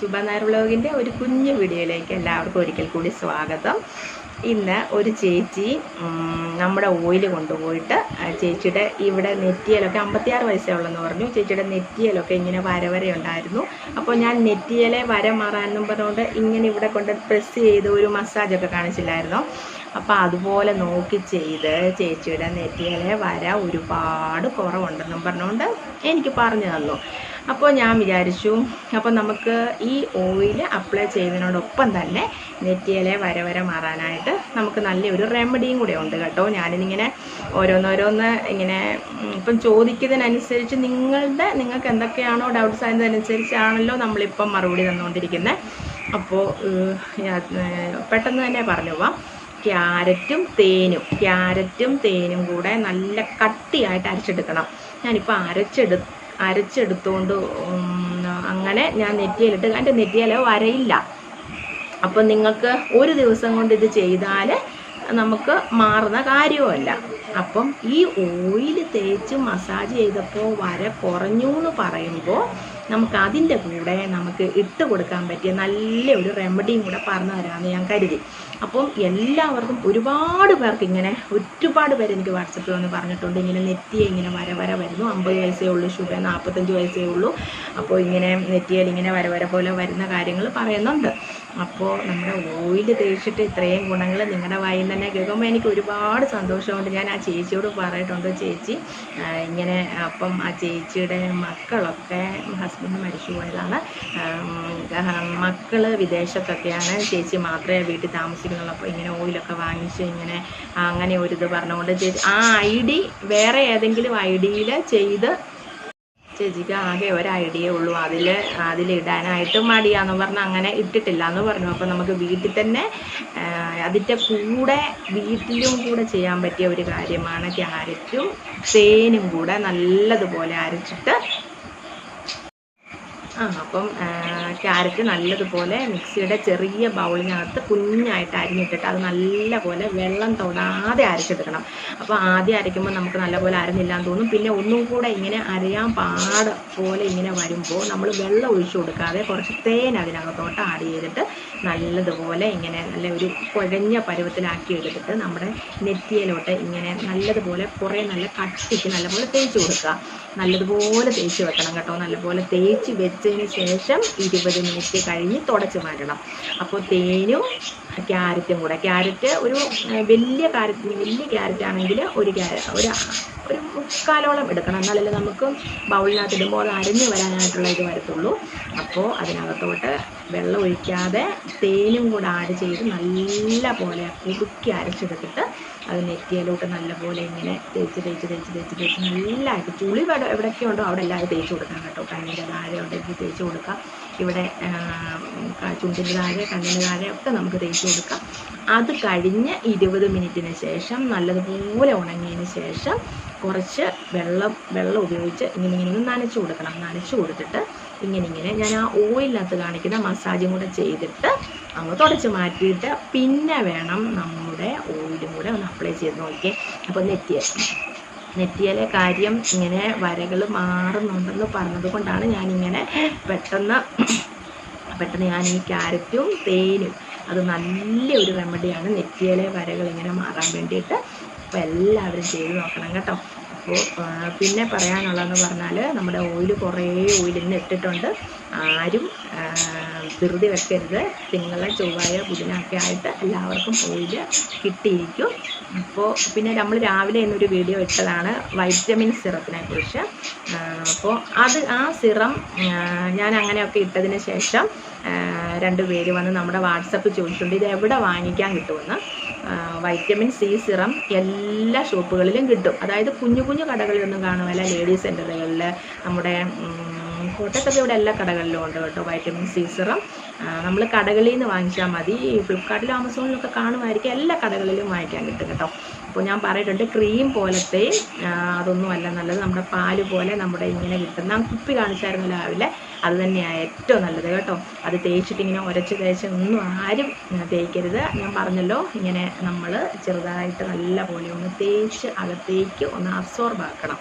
ശുഭ നായർ വ്ലോഗിന്റെ ഒരു കുഞ്ഞു വീഡിയോയിലേക്ക് എല്ലാവർക്കും ഒരിക്കൽ കൂടി സ്വാഗതം. ഇന്ന് ഒരു ചേച്ചി നമ്മുടെ ഓയിൽ കൊണ്ടുപോയിട്ട് ചേച്ചിയുടെ ഇവിടെ നെറ്റിയലൊക്കെ അമ്പത്തിയാറ് വയസ്സേ ഉള്ളെന്ന് പറഞ്ഞു. ചേച്ചിയുടെ നെറ്റിയലൊക്കെ ഇങ്ങനെ വരവര ഉണ്ടായിരുന്നു അപ്പോൾ ഞാൻ നെറ്റിയലെ വര മാറാനും പറഞ്ഞുകൊണ്ട് ഇങ്ങനെ ഇവിടെ കൊണ്ട് പ്രസ് ചെയ്ത് ഒരു മസാജൊക്കെ കാണിച്ചില്ലായിരുന്നു? അപ്പോൾ അതുപോലെ നോക്കി ചെയ്ത് ചേച്ചിയുടെ നെറ്റിയലെ വര ഒരുപാട് കുറവുണ്ടെന്നും പറഞ്ഞുകൊണ്ട് എനിക്ക് പറഞ്ഞു തന്നു. അപ്പോൾ ഞാൻ വിചാരിച്ചു അപ്പോൾ നമുക്ക് ഈ ഓയിൽ അപ്ലൈ ചെയ്യുന്നതിനോടൊപ്പം തന്നെ നെറ്റിയിലെ വര വര മാറാനായിട്ട് നമുക്ക് നല്ലൊരു റെമഡിയും കൂടെ ഉണ്ട് കേട്ടോ. ഞാനിതിങ്ങനെ ഓരോന്നോരോന്ന് ഇങ്ങനെ ഇപ്പം ചോദിക്കുന്നതിനനുസരിച്ച് നിങ്ങളുടെ നിങ്ങൾക്ക് എന്തൊക്കെയാണോ ഡൗട്ട്സ് ആയതനുസരിച്ചാണല്ലോ നമ്മളിപ്പം മറുപടി തന്നുകൊണ്ടിരിക്കുന്നത് അപ്പോൾ പെട്ടെന്ന് തന്നെ പറഞ്ഞു പോവാം. ക്യാരറ്റും തേനും ക്യാരറ്റും തേനും കൂടെ നല്ല കട്ടിയായിട്ട് അരച്ചെടുക്കണം. ഞാനിപ്പോൾ അരച്ചെടു അരച്ചെടുത്തുകൊണ്ട് അങ്ങനെ ഞാൻ നെറ്റിയിലിട്ട് എന്റെ നെറ്റിയില വരയില്ല. അപ്പം നിങ്ങൾക്ക് ഒരു ദിവസം കൊണ്ട് ഇത് ചെയ്താൽ നമുക്ക് മാറുന്ന കാര്യവുമല്ല. അപ്പം ഈ ഓയിൽ തേച്ച് മസാജ് ചെയ്തപ്പോൾ വര കുറഞ്ഞു എന്ന് പറയുമ്പോൾ നമുക്ക് അതിന്റെ കൂടെ നമുക്ക് ഇട്ട് കൊടുക്കാൻ പറ്റിയ നല്ല ഒരു റെമഡിയും കൂടെ പറഞ്ഞു തരാമെന്ന് ഞാൻ കരുതി. അപ്പം എല്ലാവർക്കും ഒരുപാട് പേർക്ക് ഇങ്ങനെ ഒരുപാട് പേര് എനിക്ക് വാട്സപ്പിൽ വന്ന് പറഞ്ഞിട്ടുണ്ട്. ഇങ്ങനെ നെറ്റിയെ ഇങ്ങനെ വര വര വരുന്നു. അമ്പത് വയസ്സേ ഉള്ളൂ ശുഭ നാൽപ്പത്തഞ്ച് വയസ്സേ ഉള്ളൂ. അപ്പോൾ ഇങ്ങനെ നെറ്റിയിൽ ഇങ്ങനെ വര വര പോലെ വരുന്ന കാര്യങ്ങൾ പറയുന്നുണ്ട്. അപ്പോൾ നമ്മുടെ ഓയിൽ തേച്ചിട്ട് ഇത്രയും ഗുണങ്ങൾ നിങ്ങളുടെ വായിൽ തന്നെ കേൾക്കുമ്പോൾ എനിക്ക് ഒരുപാട് സന്തോഷമുണ്ട്. ഞാൻ ആ ചേച്ചിയോട് പറഞ്ഞിട്ടുണ്ട് ചേച്ചി ഇങ്ങനെ അപ്പം ആ ചേച്ചിയുടെ മക്കളൊക്കെ ഹസ്ബൻഡ് മരിച്ചു പോയതാണ്. മക്കൾ വിദേശത്തൊക്കെയാണ്. ചേച്ചി മാത്രമേ വീട്ടിൽ താമസിക്കുന്നുള്ളൂ. അപ്പോൾ ഇങ്ങനെ ഓയിലൊക്കെ വാങ്ങിച്ച് ഇങ്ങനെ അങ്ങനെ ഒരു ഇത് പറഞ്ഞുകൊണ്ട് ചേച്ചി ആ ഐ ഡി വേറെ ഏതെങ്കിലും ഐ ഡിയിൽ ചെയ്ത് ചേച്ചിക്ക് ആകെ ഒരു ഐഡിയ ഉള്ളൂ. അതിൽ അതിലിടാനായിട്ട് മടിയാന്ന് പറഞ്ഞ് അങ്ങനെ ഇട്ടിട്ടില്ല എന്ന് പറഞ്ഞു. അപ്പോൾ നമുക്ക് വീട്ടിൽ തന്നെ അതിന്റെ കൂടെ വീട്ടിലും കൂടെ ചെയ്യാൻ പറ്റിയ ഒരു കാര്യമാണ് ക്യാരറ്റും തേനും കൂടെ നല്ലതുപോലെ അരച്ചിട്ട് ആ അപ്പം ക്യാരറ്റ് നല്ലതുപോലെ മിക്സിയുടെ ചെറിയ ബൗളിനകത്ത് കുഞ്ഞായിട്ട് അരിഞ്ഞിട്ടിട്ട് അത് നല്ലപോലെ വെള്ളം തൊടാതെ അരച്ചെടുക്കണം. അപ്പോൾ ആദ്യം അരയ്ക്കുമ്പോൾ നമുക്ക് നല്ലപോലെ അരഞ്ഞില്ലാന്ന് തോന്നും. പിന്നെ ഒന്നും കൂടെ ഇങ്ങനെ അരയാൻ പാട് പോലെ ഇങ്ങനെ വരുമ്പോൾ നമ്മൾ വെള്ളം ഒഴിച്ചു കൊടുക്കാതെ കുറച്ച് തേൻ അതിനകത്തോട്ട് ആഡ് ചെയ്തിട്ട് നല്ലതുപോലെ ഇങ്ങനെ നല്ല ഒരു കുഴഞ്ഞ പരുവത്തിലാക്കി എടുത്തിട്ട് നമ്മുടെ നെറ്റിയിലോട്ട് ഇങ്ങനെ നല്ലതുപോലെ കുറേ നല്ല കട്ടിക്ക് നല്ലപോലെ തേച്ച് കൊടുക്കുക. നല്ലതുപോലെ തേച്ച് വെക്കണം കേട്ടോ. നല്ലപോലെ തേച്ച് വെച്ചതിന് ശേഷം ഇരുപത് മിനിറ്റ് കഴിഞ്ഞ് തുടച്ച് മാറ്റണം. അപ്പോൾ തേനും ക്യാരറ്റും കൂടെ. ക്യാരറ്റ് ഒരു വലിയ ക്യാരറ്റ് വലിയ ക്യാരറ്റ് ആണെങ്കിൽ ഒരു ക്യാര ഒരു ഒരു മുക്കാലോളം എടുക്കണം. എന്നാലല്ലേ നമുക്ക് ബൗളിനകത്ത് ഇടുമ്പോൾ അത് അരിഞ്ഞു വരാനായിട്ടുള്ള ഇത് വരത്തുള്ളൂ. അപ്പോൾ അതിനകത്തോട്ട് വെള്ളം ഒഴിക്കാതെ തേനും കൂടെ ആഡ് ചെയ്ത് നല്ല പോലെ കുടുക്കി അരച്ചെടുത്തിട്ട് അത് നെറ്റിയിലോട്ട് നല്ല പോലെ ഇങ്ങനെ തേച്ച് തേച്ച് തേച്ച് തേച്ച് തേച്ച് നല്ലതായിട്ട് ചുളി എവിടെ എവിടെയൊക്കെ ഉണ്ടോ അവിടെ എല്ലാവരും തേച്ച് കൊടുക്കാം കേട്ടോ. കണ്ണിന്റെ താഴെ ഉണ്ടെങ്കിൽ തേച്ച് കൊടുക്കാം. ഇവിടെ ചുണ്ടിന്റെ താഴെ കണ്ണിന്റെ താഴെ ഒക്കെ നമുക്ക് തേച്ച് കൊടുക്കാം. അത് കഴിഞ്ഞ് ഇരുപത് മിനിറ്റിന് ശേഷം നല്ലതുപോലെ ഉണങ്ങിയതിന് ശേഷം കുറച്ച് വെള്ളം വെള്ളം ഉപയോഗിച്ച് ഇങ്ങനെ ഇങ്ങനെ നനച്ചു കൊടുക്കണം. നനച്ചു കൊടുത്തിട്ട് ഇങ്ങനെ ഇങ്ങനെ ഞാൻ ആ ഓയിലിനകത്ത് കാണിക്കുന്ന മസാജും കൂടെ ചെയ്തിട്ട് നമ്മൾ തുടച്ച് മാറ്റിയിട്ട് പിന്നെ വേണം നമ്മുടെ ഓയിലും കൂടെ ഒന്ന് അപ്ലൈ ചെയ്ത് നോക്കിയേ. അപ്പോൾ നെറ്റിയ നെറ്റിയിലെ കാര്യം ഇങ്ങനെ വരകൾ മാറുന്നുണ്ടെന്ന് പറഞ്ഞത് കൊണ്ടാണ് ഞാനിങ്ങനെ പെട്ടെന്ന് പെട്ടെന്ന് ഞാൻ ഈ ക്യാരറ്റും തേനും അത് നല്ലൊരു റെമഡിയാണ് നെറ്റിയിലെ വരകൾ ഇങ്ങനെ മാറാൻ വേണ്ടിയിട്ട് അപ്പോൾ എല്ലാവരും ചെയ്ത് നോക്കണം കേട്ടോ. അപ്പോൾ പിന്നെ പറയാനുള്ളതെന്ന് പറഞ്ഞാൽ നമ്മുടെ ഓയിൽ കുറേ ഓയിലിന് ഇട്ടിട്ടുണ്ട്. ആരും ധൃതി വെക്കരുത്. തിങ്കള ചൊവ്വായ ബുധനൊക്കെ ആയിട്ട് എല്ലാവർക്കും ഓയിൽ കിട്ടിയിരിക്കും. അപ്പോൾ പിന്നെ നമ്മൾ രാവിലെ ഇന്നൊരു വീഡിയോ ഇട്ടതാണ് വൈറ്റമിൻ സിറപ്പിനെ കുറിച്ച്. അപ്പോൾ അത് ആ സിറം ഞാൻ അങ്ങനെയൊക്കെ ഇട്ടതിന് ശേഷം രണ്ട് പേര് വന്ന് നമ്മുടെ വാട്സപ്പ് ചോദിച്ചിട്ടുണ്ട് ഇത് എവിടെ വാങ്ങിക്കാൻ കിട്ടുമെന്ന്? വൈറ്റമിൻ സി സിറം എല്ലാ ഷോപ്പുകളിലും കിട്ടും. അതായത് കുഞ്ഞു കുഞ്ഞു കടകളിലൊന്നും കാണുമല്ല ലേഡീസ് സെന്ററുകളിൽ നമ്മുടെ കോട്ടയത്തൊക്കെ ഇവിടെ എല്ലാ കടകളിലും ഉണ്ട് കേട്ടോ വൈറ്റമിൻ സി സിറം. നമ്മൾ കടകളിൽ നിന്ന് വാങ്ങിച്ചാൽ മതി. ഫ്ലിപ്കാർട്ടിലും ആമസോണിലൊക്കെ കാണുമായിരിക്കും. എല്ലാ കടകളിലും വാങ്ങിക്കാൻ കിട്ടും കേട്ടോ. അപ്പോൾ ഞാൻ പറഞ്ഞിട്ടുണ്ട് ക്രീം പോലത്തെ അതൊന്നുമല്ല നല്ലത്. നമ്മുടെ പാൽ പോലെ നമ്മുടെ ഇങ്ങനെ കിട്ടുന്ന കുപ്പി കാണിച്ചായിരുന്നു രാവിലെ. അത് തന്നെയാണ് ഏറ്റവും നല്ലത് കേട്ടോ. അത് തേച്ചിട്ട് ഇങ്ങനെ ഉരച്ച് തേച്ച് ഒന്നും ആരും തേക്കരുത്. ഞാൻ പറഞ്ഞല്ലോ ഇങ്ങനെ നമ്മൾ ചെറുതായിട്ട് നല്ല പോലെ ഒന്ന് തേച്ച് അകത്തേക്ക് ഒന്ന് അബ്സോർബ് ആക്കണം.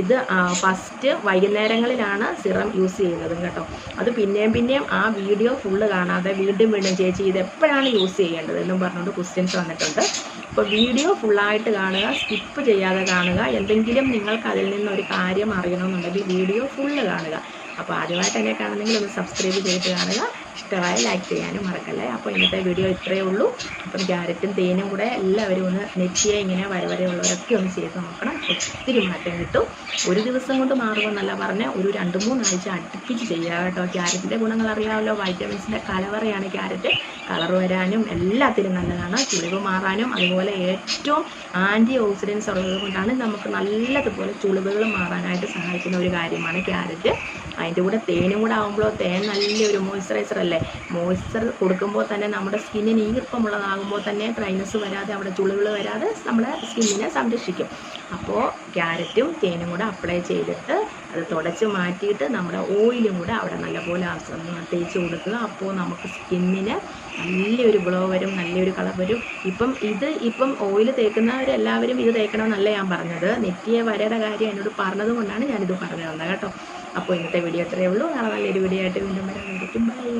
ഇത് ഫസ്റ്റ് വൈകുന്നേരങ്ങളിലാണ് സിറം യൂസ് ചെയ്യുന്നതും കേട്ടോ. അത് പിന്നെയും പിന്നെയും ആ വീഡിയോ ഫുള്ള് കാണാതെ വീണ്ടും വീണ്ടും ചേച്ചി ഇത് എപ്പോഴാണ് യൂസ് ചെയ്യേണ്ടത് എന്നും പറഞ്ഞുകൊണ്ട് ക്വസ്റ്റ്യൻസ് വന്നിട്ടുണ്ട്. അപ്പോൾ വീഡിയോ ഫുള്ളായിട്ട് കാണുക സ്കിപ്പ് ചെയ്യാതെ കാണുക എന്തെങ്കിലും നിങ്ങൾക്ക് അതിൽ നിന്നൊരു കാര്യം അറിയണമെന്നുണ്ടെങ്കിൽ വീഡിയോ ഫുള്ള് കാണുക. അപ്പോൾ ആദ്യമായിട്ട് എന്നെ കാണുന്നെങ്കിൽ ഒന്ന് സബ്സ്ക്രൈബ് ചെയ്തിട്ട് കാണുക. ഇഷ്ടമായ ലൈക്ക് ചെയ്യാനും മറക്കല്ലേ? അപ്പോൾ ഇന്നത്തെ വീഡിയോ ഇത്രയേ ഉള്ളൂ. അപ്പം ക്യാരറ്റും തേനും കൂടെ എല്ലാവരും ഒന്ന് നെറ്റിയെ ഇങ്ങനെ വരവരെയുള്ളവരൊക്കെ ഒന്ന് ചെയ്ത് നോക്കണം. ഒത്തിരി മാറ്റം കിട്ടും. ഒരു ദിവസം കൊണ്ട് മാറുമെന്നല്ല പറഞ്ഞാൽ ഒരു രണ്ട് മൂന്നാഴ്ച അടുപ്പിച്ച് ചെയ്യുക കേട്ടോ. ക്യാരറ്റിന്റെ ഗുണങ്ങൾ അറിയാമല്ലോ. വൈറ്റമിൻസിന്റെ കലവറയാണ് ക്യാരറ്റ്. കളർ വരാനും എല്ലാത്തിനും നല്ലതാണ്. ചുളിവ് മാറാനും അതുപോലെ ഏറ്റവും ആന്റി ഓക്സിഡൻസ് ഉള്ളത് കൊണ്ടാണ് നമുക്ക് നല്ലതുപോലെ ചുളിവുകൾ മാറാനായിട്ട് സഹായിക്കുന്ന ഒരു കാര്യമാണ് ക്യാരറ്റ്. അതിന്റെ കൂടെ തേനും കൂടെ ആകുമ്പോൾ തേൻ നല്ലൊരു മോയ്സ്ചറൈസർ അല്ലേ? മോയ്സ്ചർ കൊടുക്കുമ്പോൾ തന്നെ നമ്മുടെ സ്കിന്നിന് ഈർപ്പമുള്ളതാകുമ്പോൾ തന്നെ ഡ്രൈനസ് വരാതെ അവിടെ ചുളിവുകൾ വരാതെ നമ്മുടെ സ്കിന്നിനെ സംരക്ഷിക്കും. അപ്പോൾ ക്യാരറ്റും തേനും കൂടെ അപ്ലൈ ചെയ്തിട്ട് അത് തുടച്ച് മാറ്റിയിട്ട് നമ്മുടെ ഓയിലും കൂടെ അവിടെ നല്ലപോലെ തേച്ച് കൊടുക്കുക. അപ്പോൾ നമുക്ക് സ്കിന്നിന് നല്ലൊരു ഗ്ലോ വരും നല്ലൊരു കളർ വരും. ഇപ്പം ഇത് ഇപ്പം ഓയിൽ തേക്കുന്നവരെല്ലാവരും ഇത് തേക്കണമെന്നല്ല ഞാൻ പറഞ്ഞത്. നെറ്റിയെ വരയുടെ കാര്യം എന്നോട് പറഞ്ഞത് കൊണ്ടാണ് ഞാനിത് പറഞ്ഞു തന്നത് കേട്ടോ. അപ്പോൾ ഇന്നത്തെ വീഡിയോ അത്രയേ ഉള്ളൂ. നാളെ നല്ലൊരു വീഡിയോ ആയിട്ട് വീണ്ടും വരാൻ ബൈ